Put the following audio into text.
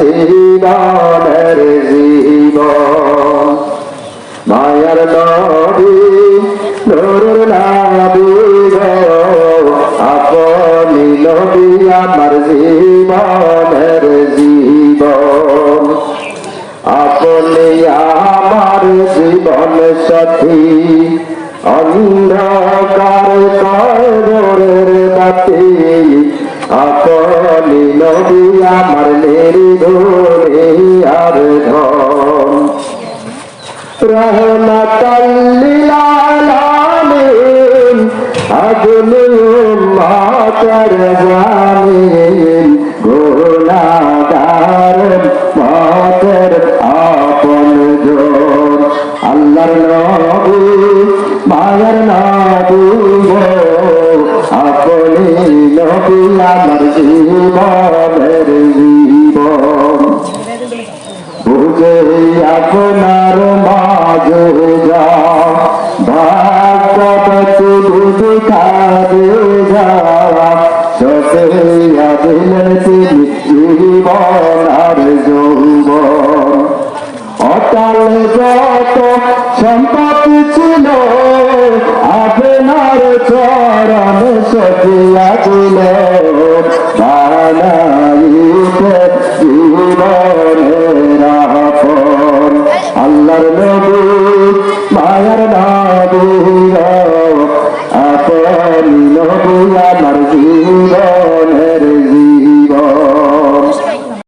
ইমানের জীবন। মায়ার নবী নুরুর নবী আপনি নবী আমার জীবনের জীবন। আপনি আমার জীবন সাথী অন্ধকার আপনি নবী আমার নির্ভরে আর ধন। রহমতাল্লিল আলামিন আপনি জামিন গুনাহগার মাতার আপন জন। আল্লাহর নবী, মায়ের নবী আপনি নবী আমার জীবনের জীবন বুঝে আপনার মাঝে যা ভাগবতী বুঝে খাবে যা সতে দিলেন তিনি জীবন আর যৌবন অটাল যত সম্পত্তি ছিল লাগল বানাইতে জীবনের আপন আল্লাহর নবী মায়ার নবী আপন নবী